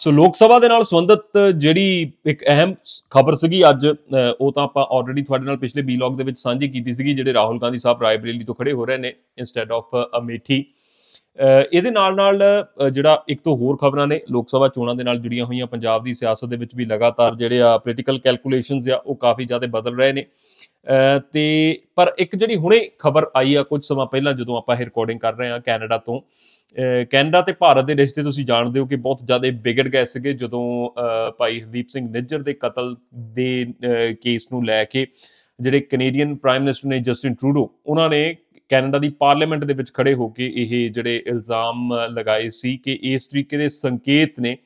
ਸੋ ਲੋਕ ਸਭਾ ਦੇ ਨਾਲ ਸੰਬੰਧਿਤ ਜਿਹੜੀ ਇੱਕ ਅਹਿਮ ਖਬਰ ਸੀਗੀ ਅੱਜ ਉਹ ਤਾਂ ਆਪਾਂ ਆਲਰੇਡੀ ਤੁਹਾਡੇ ਨਾਲ ਪਿਛਲੇ ਬਲੌਗ ਦੇ ਵਿੱਚ ਸਾਂਝੀ ਕੀਤੀ ਸੀਗੀ, ਜਿਹੜੇ ਰਾਹੁਲ ਗਾਂਧੀ ਸਾਹਿਬ ਰਾਏਬਰੇਲੀ ਤੋਂ ਖੜੇ ਹੋ ਰਹੇ ਨੇ ਇਨਸਟੈਡ ਆਫ ਅਮੇਠੀ। ਇਹਦੇ ਨਾਲ ਨਾਲ ਜਿਹੜਾ ਇੱਕ ਤੋਂ ਹੋਰ ਖਬਰਾਂ ਨੇ ਲੋਕ ਸਭਾ ਚੋਣਾਂ ਦੇ ਨਾਲ ਜੁੜੀਆਂ ਹੋਈਆਂ ਪੰਜਾਬ ਦੀ ਸਿਆਸਤ ਦੇ ਵਿੱਚ ਵੀ ਲਗਾਤਾਰ ਜਿਹੜੇ ਆ ਪੋਲੀਟੀਕਲ ਕੈਲਕੂਲੇਸ਼ਨਸ ਆ ਉਹ ਕਾਫੀ ਜ਼ਿਆਦਾ ਬਦਲ ਰਹੇ ਨੇ। ਅ, ਤੇ ਪਰ ਇੱਕ ਜਿਹੜੀ ਹੁਣੇ ਖਬਰ ਆਈ ਆ ਕੁਝ ਸਮਾਂ ਪਹਿਲਾਂ ਜਦੋਂ ਆਪਾਂ ਇਹ ਰਿਕਾਰਡਿੰਗ ਕਰ ਰਹੇ ਆ ਕੈਨੇਡਾ ਤੋਂ ਕੈਨੇਡਾ ਤੇ ਭਾਰਤ ਦੇ ਰਿਸ਼ਤੇ ਤੁਸੀਂ ਜਾਣਦੇ ਹੋ ਕਿ ਬਹੁਤ ਜ਼ਿਆਦਾ ਵਿਗੜ ਗਏ ਸੀਗੇ ਜਦੋਂ ਭਾਈ ਹਰਦੀਪ ਸਿੰਘ ਨਿੱਜਰ ਦੇ ਕਤਲ ਦੇ ਕੇਸ ਨੂੰ ਲੈ ਕੇ ਜਿਹੜੇ ਕੈਨੇਡੀਅਨ ਪ੍ਰਾਈਮ ਮਿਨਿਸਟਰ ਨੇ ਜਸਟਿਨ ਟਰੂਡੋ ਉਹਨਾਂ ਨੇ ਕੈਨੇਡਾ ਦੀ ਪਾਰਲੀਮੈਂਟ ਦੇ ਵਿੱਚ ਖੜੇ ਹੋ ਕੇ ਇਹ ਜਿਹੜੇ ਇਲਜ਼ਾਮ ਲਗਾਏ ਸੀ ਕਿ ਇਸ ਤਰੀਕੇ ਦੇ ਸੰਕੇਤ ਨੇ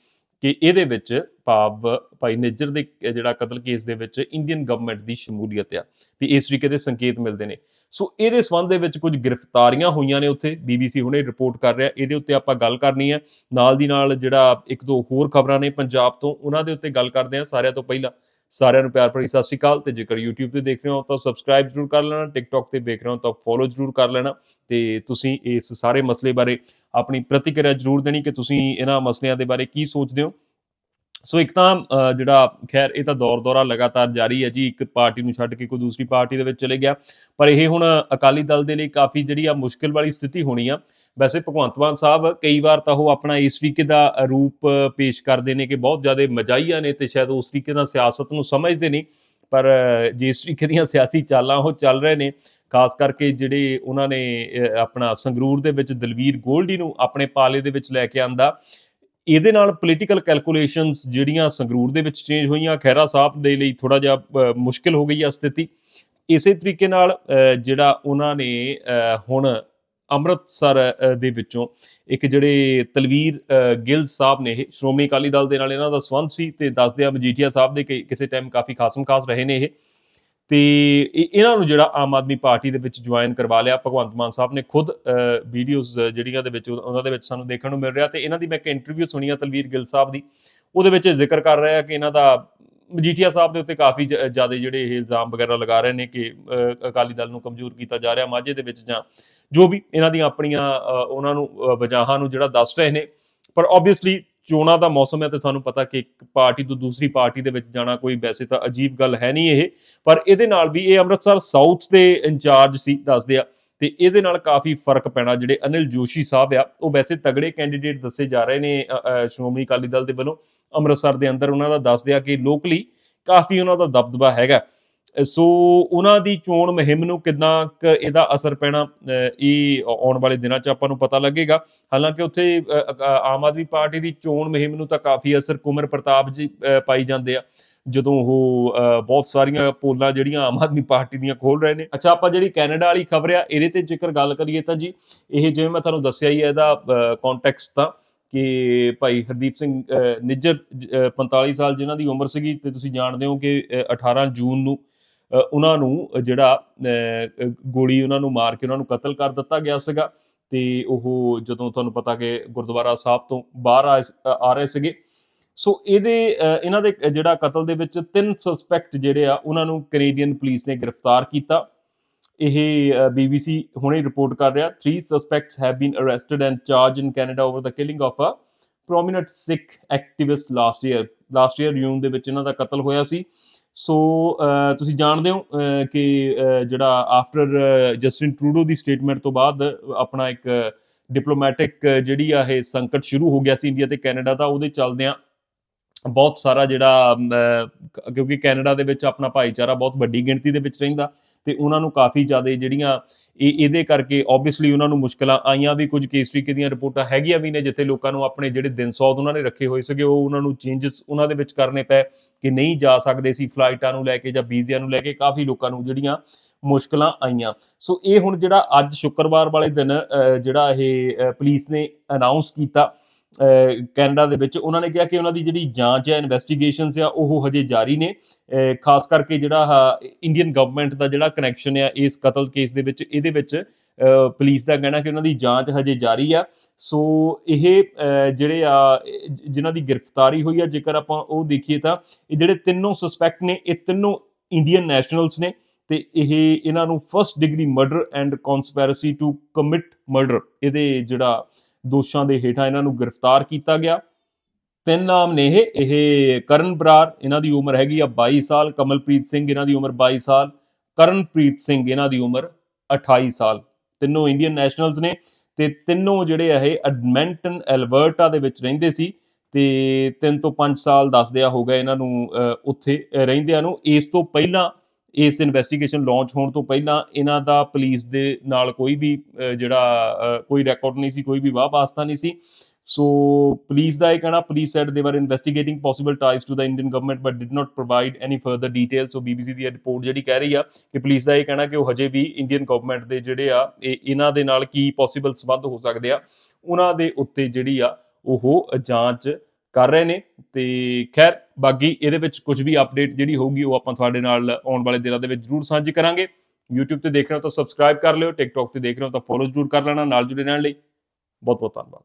ਕਿ ਇਹਦੇ ਵਿੱਚ ਭਾਵ ਭਾਈ ਨਿੱਜਰ ਦੇ ਜਿਹੜਾ ਕਤਲ ਕੇਸ ਦੇ ਵਿੱਚ ਇੰਡੀਅਨ ਗਵਰਨਮੈਂਟ ਦੀ ਸ਼ਮੂਲੀਅਤ ਆ, ਵੀ ਇਸ ਤਰੀਕੇ ਦੇ ਸੰਕੇਤ ਮਿਲਦੇ ਨੇ। ਸੋ ਇਹਦੇ ਸੰਬੰਧ ਦੇ ਵਿੱਚ ਕੁਝ ਗ੍ਰਿਫਤਾਰੀਆਂ ਹੋਈਆਂ ਨੇ ਉੱਥੇ ਬੀਬੀਸੀ ਹੁਣੇ ਰਿਪੋਰਟ ਕਰ ਰਿਹਾ। ਇਹਦੇ ਉੱਤੇ ਆਪਾਂ ਗੱਲ ਕਰਨੀ ਹੈ ਨਾਲ ਦੀ ਨਾਲ ਜਿਹੜਾ ਇੱਕ ਦੋ ਹੋਰ ਖਬਰਾਂ ਨੇ ਪੰਜਾਬ ਤੋਂ, ਉਹਨਾਂ ਦੇ ਉੱਤੇ ਗੱਲ ਕਰਦੇ ਹਾਂ ਸਾਰਿਆਂ ਤੋਂ ਪਹਿਲਾਂ। ਸਾਰਿਆਂ ਨੂੰ ਪਿਆਰ ਭਰੀ ਸਤਿ ਸ਼੍ਰੀ ਅਕਾਲ ਤੇ ਜੇਕਰ YouTube ਤੇ ਦੇਖ ਰਹੇ ਹੋ ਤਾਂ ਸਬਸਕ੍ਰਾਈਬ ਜ਼ਰੂਰ ਕਰ ਲੈਣਾ, TikTok ਤੇ ਦੇਖ ਰਹੇ ਹੋ ਤਾਂ ਫੋਲੋ ਜ਼ਰੂਰ ਕਰ ਲੈਣਾ ਤੇ ਤੁਸੀਂ ਇਸ ਸਾਰੇ ਮਸਲੇ ਬਾਰੇ ਆਪਣੀ ਪ੍ਰਤੀਕਿਰਿਆ ਜ਼ਰੂਰ ਦੇਣੀ ਕਿ ਤੁਸੀਂ ਇਹਨਾਂ ਮਸਲਿਆਂ ਦੇ ਬਾਰੇ ਕੀ ਸੋਚਦੇ ਹੋ। ਸੋ ਇੱਕ ਤਾਂ ਜਿਹੜਾ ਖੈਰ ਇਹ ਤਾਂ ਦੌਰ ਦੌਰਾ ਲਗਾਤਾਰ ਜਾਰੀ ਹੈ ਜੀ, ਇੱਕ ਪਾਰਟੀ ਨੂੰ ਛੱਡ ਕੇ ਕੋਈ ਦੂਸਰੀ ਪਾਰਟੀ ਦੇ ਵਿੱਚ ਚਲੇ ਗਿਆ। ਪਰ ਇਹ ਹੁਣ ਅਕਾਲੀ ਦਲ ਦੇ ਲਈ ਕਾਫੀ ਜਿਹੜੀ ਆ ਮੁਸ਼ਕਿਲ ਵਾਲੀ ਸਥਿਤੀ ਹੋਣੀ ਆ। ਵੈਸੇ ਭਗਵੰਤ ਮਾਨ ਸਾਹਿਬ ਕਈ ਵਾਰ ਤਾਂ ਉਹ ਆਪਣਾ ਇਸ ਤਰੀਕੇ ਦਾ ਰੂਪ ਪੇਸ਼ ਕਰਦੇ ਨੇ ਕਿ ਬਹੁਤ ਜ਼ਿਆਦਾ ਮਜਾਈਆ ਨੇ ਤੇ ਸ਼ਾਇਦ ਉਸ ਤਰੀਕੇ ਨਾਲ ਸਿਆਸਤ ਨੂੰ ਸਮਝਦੇ ਨਹੀਂ। ਪਰ ਜਿਸ ਤਰੀਕੇ ਦੀਆਂ ਸਿਆਸੀ ਚਾਲਾਂ ਉਹ ਚੱਲ ਰਹੇ ਨੇ, ਖਾਸ ਕਰਕੇ ਜਿਹੜੇ ਉਹਨਾਂ ਨੇ ਆਪਣਾ ਸੰਗਰੂਰ ਦੇ ਵਿੱਚ ਦਲਵੀਰ ਗੋਲਡੀ ਨੂੰ ਆਪਣੇ ਪਾਲੇ ਦੇ ਵਿੱਚ ਲੈ ਕੇ ਆਂਦਾ। ਇਹਦੇ ਨਾਲ ਪੋਲੀਟੀਕਲ ਕੈਲਕੂਲੇਸ਼ਨਸ ਜਿਹੜੀਆਂ ਸੰਗਰੂਰ ਦੇ ਵਿੱਚ ਚੇਂਜ ਹੋਈਆਂ ਖੈਰਾ ਸਾਹਿਬ ਦੇ ਲਈ ਥੋੜਾ ਜਿਹਾ ਮੁਸ਼ਕਿਲ ਹੋ ਗਈ ਆ ਸਥਿਤੀ। ਇਸੇ ਤਰੀਕੇ ਨਾਲ ਜਿਹੜਾ ਉਹਨਾਂ ਨੇ ਹੁਣ ਅੰਮ੍ਰਿਤਸਰ ਦੇ ਵਿੱਚੋਂ ਇੱਕ ਜਿਹੜੇ ਤਲਵੀਰ ਗਿੱਲ ਸਾਹਿਬ ਨੇ, ਇਹ ਸ਼੍ਰੋਮਣੀ ਅਕਾਲੀ ਦਲ ਦੇ ਨਾਲ ਇਹਨਾਂ ਦਾ ਸੰਬੰਧ ਸੀ ਤੇ ਦੱਸਦੇ ਆ ਮਜੀਠੀਆ ਸਾਹਿਬ ਦੇ ਕਿ, ਕਿਸੇ ਟਾਈਮ ਕਾਫੀ ਖਾਸਮ ਖਾਸ ਰਹੇ ਨੇ ਇਹ। ਤੇ ਇਹ- ਇਹਨਾਂ ਨੂੰ ਜਿਹੜਾ ਆਮ ਆਦਮੀ ਪਾਰਟੀ ਦੇ ਵਿੱਚ ਜੁਆਇਨ ਕਰਵਾ ਲਿਆ, ਭਗਵੰਤ ਮਾਨ ਸਾਹਿਬ ਨੇ ਖੁਦ ਵੀਡੀਓਜ਼ ਜਿਹੜੀਆਂ ਦੇ ਵਿੱਚ, ਉਹਨਾਂ ਦੇ ਵਿੱਚ ਸਾਨੂੰ ਦੇਖਣ ਨੂੰ ਮਿਲ ਰਿਹਾ ਤੇ ਇਹਨਾਂ ਦੀ ਮੈਂ ਇੱਕ ਇੰਟਰਵਿਊ ਸੁਣੀ ਆ ਤਲਵੀਰ ਗਿੱਲ ਸਾਹਿਬ ਦੀ, ਉਹਦੇ ਵਿੱਚ ਇਹ ਜ਼ਿਕਰ ਕਰ ਰਿਹਾ ਕਿ ਇਹਨਾਂ ਦਾ ਮਜੀਠੀਆ ਸਾਹਿਬ ਦੇ ਉੱਤੇ ਕਾਫੀ ਜ਼ਿਆਦਾ ਜਿਹੜੇ ਇਹ ਇਲਜ਼ਾਮ ਵਗੈਰਾ ਲਗਾ ਰਹੇ ਨੇ ਕਿ ਅਕਾਲੀ ਦਲ ਨੂੰ ਕਮਜ਼ੋਰ ਕੀਤਾ ਜਾ ਰਿਹਾ ਮਾਝੇ ਦੇ ਵਿੱਚ ਜਾਂ ਜੋ ਵੀ ਇਹਨਾਂ ਦੀਆਂ ਆਪਣੀਆਂ ਉਹਨਾਂ ਨੂੰ ਵਜਾਹਾਂ ਨੂੰ ਜਿਹੜਾ ਦੱਸ ਰਹੇ ਨੇ, ਪਰ ਆਬਵੀਅਸਲੀ ਚੋਣਾਂ ਦਾ ਮੌਸਮ ਹੈ ਤੇ ਤੁਹਾਨੂੰ ਪਤਾ ਕਿ ਇੱਕ ਪਾਰਟੀ ਤੋਂ ਦੂਸਰੀ ਪਾਰਟੀ ਦੇ ਵਿੱਚ ਜਾਣਾ ਕੋਈ ਵੈਸੇ ਤਾਂ ਅਜੀਬ ਗੱਲ ਹੈ ਨਹੀਂ ਇਹ, ਪਰ ਇਹਦੇ ਨਾਲ ਵੀ ਇਹ ਅੰਮ੍ਰਿਤਸਰ ਸਾਊਥ ਦੇ ਇੰਚਾਰਜ ਸੀ, ਦੱਸਦੇ ਆ, ਤੇ ਇਹਦੇ ਨਾਲ ਕਾਫੀ ਫ਼ਰਕ ਪੈਣਾ, ਜਿਹੜੇ ਅਨਿਲ ਜੋਸ਼ੀ ਸਾਹਿਬ ਆ, ਉਹ ਵੈਸੇ ਤਗੜੇ ਕੈਂਡੀਡੇਟ ਦੱਸੇ ਜਾ ਰਹੇ ਨੇ ਸ਼੍ਰੋਮਣੀ ਅਕਾਲੀ ਦਲ ਦੇ ਵੱਲੋਂ ਅੰਮ੍ਰਿਤਸਰ ਦੇ ਅੰਦਰ, ਉਹਨਾਂ ਦਾ ਦੱਸਦੇ ਆ ਕਿ ਲੋਕਲੀ ਕਾਫੀ ਉਹਨਾਂ ਦਾ ਦਬਦਬਾ ਹੈਗਾ। ਸੋ ਉਹਨਾਂ ਦੀ ਚੋਣ ਮੁਹਿੰਮ ਨੂੰ ਕਿੰਨਾ ਕੁ ਇਹਦਾ ਅਸਰ ਪੈਣਾ ਇਹ ਆਉਣ ਵਾਲੇ ਦਿਨਾਂ 'ਚ ਆਪਾਂ ਨੂੰ ਪਤਾ ਲੱਗੇਗਾ। ਹਾਲਾਂਕਿ ਉੱਥੇ ਆਮ ਆਦਮੀ ਪਾਰਟੀ ਦੀ ਚੋਣ ਮੁਹਿੰਮ ਨੂੰ ਤਾਂ ਕਾਫੀ ਅਸਰ ਕੁਮਰ ਪ੍ਰਤਾਪ ਜੀ ਪਾਈ ਜਾਂਦੇ ਆ। ਜਦੋਂ ਉਹ ਬਹੁਤ ਸਾਰੀਆਂ ਪੋਲਾਂ ਜਿਹੜੀਆਂ ਆਮ ਆਦਮੀ ਪਾਰਟੀ ਦੀਆਂ ਖੋਲ ਰਹੇ ਨੇ। ਅੱਛਾ ਆਪਾਂ ਜਿਹੜੀ ਕੈਨੇਡਾ ਵਾਲੀ ਖਬਰ ਆ ਇਹਦੇ ਤੇ ਜੇਕਰ ਗੱਲ ਕਰੀਏ ਤਾਂ ਜੀ ਇਹ ਜਿਵੇਂ ਮੈਂ ਤੁਹਾਨੂੰ ਦੱਸਿਆ ਹੀ ਹੈ ਇਹਦਾ ਕੰਟੈਕਸਟ ਤਾਂ ਕਿ ਭਾਈ ਹਰਦੀਪ ਸਿੰਘ ਨਿੱਜਰ ਜ- 45 ਸਾਲ ਜਿਨ੍ਹਾਂ ਦੀ ਉਮਰ ਸੀਗੀ ਤੇ ਤੁਸੀਂ ਜਾਣਦੇ ਹੋ ਕਿ ਅ, 18 ਜੂਨ ਨੂੰ ਉਹਨਾਂ ਨੂੰ ਜਿਹੜਾ ਗੋਲੀ ਉਹਨਾਂ ਨੂੰ ਮਾਰ ਕੇ ਉਹਨਾਂ ਨੂੰ ਕਤਲ ਕਰ ਦਿੱਤਾ ਗਿਆ ਸੀਗਾ। ਤੇ ਉਹ ਜਦੋਂ ਤੁਹਾਨੂੰ ਪਤਾ ਕਿ ਗੁਰਦੁਆਰਾ ਸਾਹਿਬ ਤੋਂ ਬਾਹਰ ਆ ਆ ਰਹੇ ਸੀਗੇ। ਸੋ ਇਹਦੇ ਇਹਨਾਂ ਦੇ ਜਿਹੜਾ ਕਤਲ ਦੇ ਵਿੱਚ ਤਿੰਨ ਸਸਪੈਕਟ ਜਿਹੜੇ ਆ, ਉਹਨਾਂ ਨੂੰ ਕੈਨੇਡੀਅਨ ਪੁਲਿਸ ਨੇ ਗ੍ਰਿਫਤਾਰ ਕੀਤਾ। ਇਹ BBC ਹੁਣੇ ਰਿਪੋਰਟ ਕਰ ਰਿਹਾ। 3 suspects have been arrested and charged in Canada over the killing of a prominent Sikh activist last year last year ਯੂਨ ਦੇ ਵਿੱਚ ਇਹਨਾਂ ਦਾ ਕਤਲ ਹੋਇਆ ਸੀ। ਸੋ ਤੁਸੀਂ ਜਾਣਦੇ ਹੋ ਕਿ ਜਿਹੜਾ ਆਫਟਰ ਜਸਟਿਨ ਟਰੂਡੋ ਦੀ ਸਟੇਟਮੈਂਟ ਤੋਂ ਬਾਅਦ ਆਪਣਾ ਇੱਕ ਡਿਪਲੋਮੈਟਿਕ ਜਿਹੜੀ ਆ ਇਹ ਸੰਕਟ ਸ਼ੁਰੂ ਹੋ ਗਿਆ ਸੀ ਇੰਡੀਆ ਤੇ ਕੈਨੇਡਾ ਦਾ, ਉਹਦੇ ਚੱਲਦਿਆਂ ਬਹੁਤ ਸਾਰਾ ਜਿਹੜਾ ਕਿਉਂਕਿ ਕੈਨੇਡਾ ਦੇ ਵਿੱਚ ਆਪਣਾ ਭਾਈਚਾਰਾ ਬਹੁਤ ਵੱਡੀ ਗਿਣਤੀ ਦੇ ਵਿੱਚ ਰਹਿੰਦਾ। ਤੇ ਉਹਨਾਂ ਨੂੰ ਕਾਫੀ ਜ਼ਿਆਦਾ ਜਿਹੜੀਆਂ ਇਹ, ਇਹਦੇ ਕਰਕੇ ਆਬਵੀਅਸਲੀ ਉਹਨਾਂ ਨੂੰ ਮੁਸ਼ਕਲਾਂ ਆਈਆਂ ਵੀ, ਕੁਝ ਕੇਸ ਤਰੀਕੇ ਦੀਆਂ ਰਿਪੋਰਟਾਂ ਹੈਗੀਆਂ ਵੀ ਨੇ, ਜਿੱਥੇ ਲੋਕਾਂ ਨੂੰ ਆਪਣੇ ਜਿਹੜੇ ਦਿਨ ਸੌਦ ਉਹਨਾਂ ਨੇ ਰੱਖੇ ਹੋਏ ਸੀਗੇ, ਉਹ ਉਹਨਾਂ ਨੂੰ ਚੇਂਜਸ ਉਹਨਾਂ ਦੇ ਵਿੱਚ ਕਰਨੇ ਪਏ ਕਿ ਨਹੀਂ ਜਾ ਸਕਦੇ ਸੀ ਫਲਾਈਟਾਂ ਨੂੰ ਲੈ ਕੇ ਜਾਂ ਵੀਜ਼ਿਆਂ ਨੂੰ ਲੈ ਕੇ, ਕਾਫੀ ਲੋਕਾਂ ਨੂੰ ਜਿਹੜੀਆਂ ਮੁਸ਼ਕਲਾਂ ਆਈਆਂ। ਸੋ ਇਹ ਹੁਣ ਜਿਹੜਾ ਅੱਜ ਸ਼ੁੱਕਰਵਾਰ ਵਾਲੇ ਦਿਨ ਜਿਹੜਾ ਇਹ ਪੁਲਿਸ ਨੇ ਅਨਾਉਂਸ ਕੀਤਾ ਕੈਨੇਡਾ ਦੇ ਵਿੱਚ, ਉਹਨਾਂ ਨੇ ਕਿਹਾ ਕਿ ਉਹਨਾਂ ਦੀ ਜਿਹੜੀ ਜਾਂਚ ਹੈ ਇਨਵੈਸਟੀਗੇਸ਼ਨਸ ਆ, ਉਹ ਹਜੇ ਜਾਰੀ ਨੇ। ਖਾਸ ਕਰਕੇ ਜਿਹੜਾ ਇੰਡੀਅਨ ਗਵਰਨਮੈਂਟ ਦਾ ਜਿਹੜਾ ਕਨੈਕਸ਼ਨ ਆ, ਇਸ ਕਤਲ ਕੇਸ ਦੇ ਵਿੱਚ, ਇਹਦੇ ਵਿੱਚ ਪੁਲਿਸ ਦਾ ਕਹਿਣਾ ਕਿ ਉਹਨਾਂ ਦੀ ਜਾਂਚ ਹਜੇ ਜਾਰੀ ਆ। ਸੋ, ਇਹ ਜਿਹੜੇ ਆ ਇਹ ਜਿਨ੍ਹਾਂ ਦੀ ਗ੍ਰਿਫਤਾਰੀ ਹੋਈ ਆ, ਜੇਕਰ ਆਪਾਂ ਉਹ ਦੇਖੀਏ ਤਾਂ, ਇਹ ਜਿਹੜੇ ਤਿੰਨੋਂ ਸਸਪੈਕਟ ਨੇ, ਇਹ ਤਿੰਨੋਂ ਇੰਡੀਅਨ ਨੈਸ਼ਨਲਸ ਨੇ, ਤੇ ਇਹ ਇਹਨਾਂ ਨੂੰ first degree murder and conspiracy to commit murder ਇਹਦੇ ਜਿਹੜਾ ਦੋਸ਼ਾਂ ਦੇ ਹੇਠਾਂ ਇਹਨਾਂ ਨੂੰ ਗ੍ਰਿਫਤਾਰ ਕੀਤਾ ਗਿਆ। ਤਿੰਨ ਨਾਮ ਨੇ ਇਹ ਇਹ ਕਰਨ ਬਰਾਰ ਇਹਨਾਂ ਦੀ ਉਮਰ ਹੈਗੀ ਆ 22 ਸਾਲ, ਕਮਲਪ੍ਰੀਤ ਸਿੰਘ, ਇਹਨਾਂ ਦੀ ਉਮਰ 22 ਸਾਲ, ਕਰਨਪ੍ਰੀਤ ਸਿੰਘ, ਇਹਨਾਂ ਦੀ ਉਮਰ 28 ਸਾਲ। ਤਿੰਨੋਂ ਇੰਡੀਅਨ ਨੈਸ਼ਨਲਸ ਨੇ ਤੇ ਤਿੰਨੋਂ ਜਿਹੜੇ ਆ ਇਹ ਐਡਮਿੰਟਨ ਐਲਬਰਟਾ ਦੇ ਵਿੱਚ ਰਹਿੰਦੇ ਸੀ ਤੇ 3 ਤੋਂ 5 ਸਾਲ ਦੱਸਦੇ ਆ ਹੋ ਗਏ ਇਹਨਾਂ ਨੂੰ ਉੱਥੇ ਰਹਿੰਦਿਆਂ ਨੂੰ। ਇਸ ਤੋਂ ਪਹਿਲਾਂ ਇਸ ਇਨਵੈਸਟੀਗੇਸ਼ਨ ਲਾਂਚ ਹੋਣ ਤੋਂ ਪਹਿਲਾਂ ਇਹਨਾਂ ਦਾ ਪੁਲਿਸ ਦੇ ਨਾਲ ਕੋਈ ਵੀ ਜਿਹੜਾ ਕੋਈ ਰੈਕਾਰਡ ਨਹੀਂ ਸੀ, ਕੋਈ ਵੀ ਵਾਹ ਵਾਸਤਾ ਨਹੀਂ ਸੀ। ਸੋ ਪੁਲਿਸ ਦਾ ਇਹ ਕਹਿਣਾ police said they were investigating possible ties to the Indian government but did not provide any further detail so BBC the report ਜਿਹੜੀ ਕਹਿ ਰਹੀ ਆ ਕਿ ਪੁਲਿਸ ਦਾ ਇਹ ਕਹਿਣਾ ਕਿ ਉਹ ਹਜੇ ਵੀ ਇੰਡੀਅਨ ਗਵਰਨਮੈਂਟ ਦੇ ਜਿਹੜੇ ਆ, ਇਹ ਇਹਨਾਂ ਦੇ ਨਾਲ ਕੀ ਪੋਸੀਬਲ ਸਬੰਧ ਹੋ ਸਕਦੇ ਆ, ਉਹਨਾਂ ਦੇ ਉੱਤੇ ਜਿਹੜੀ ਆ, ਉਹ ਜਾਂਚ ਕਰ ਰਹੇ ਨੇ ਤੇ ਖੈਰ, ਬਾਕੀ ਇਹਦੇ ਵਿੱਚ ਕੁਝ ਵੀ ਅਪਡੇਟ ਜਿਹੜੀ ਹੋਊਗੀ ਉਹ ਆਪਾਂ ਤੁਹਾਡੇ ਨਾਲ ਆਉਣ ਵਾਲੇ ਦਿਨਾਂ ਦੇ ਵਿੱਚ ਜ਼ਰੂਰ ਸਾਂਝੀ ਕਰਾਂਗੇ। YouTube ਤੇ ਦੇਖ ਰਹੇ ਹੋ ਤਾਂ ਸਬਸਕ੍ਰਾਈਬ ਕਰ ਲਿਓ, TikTok ਤੇ ਦੇਖ ਰਹੇ ਹੋ ਤਾਂ ਫੋਲੋ ਜ਼ਰੂਰ ਕਰ ਲੈਣਾ, ਨਾਲ ਜੁੜੇ ਰਹਿਣ ਲਈ ਬਹੁਤ ਬਹੁਤ ਧੰਨਵਾਦ।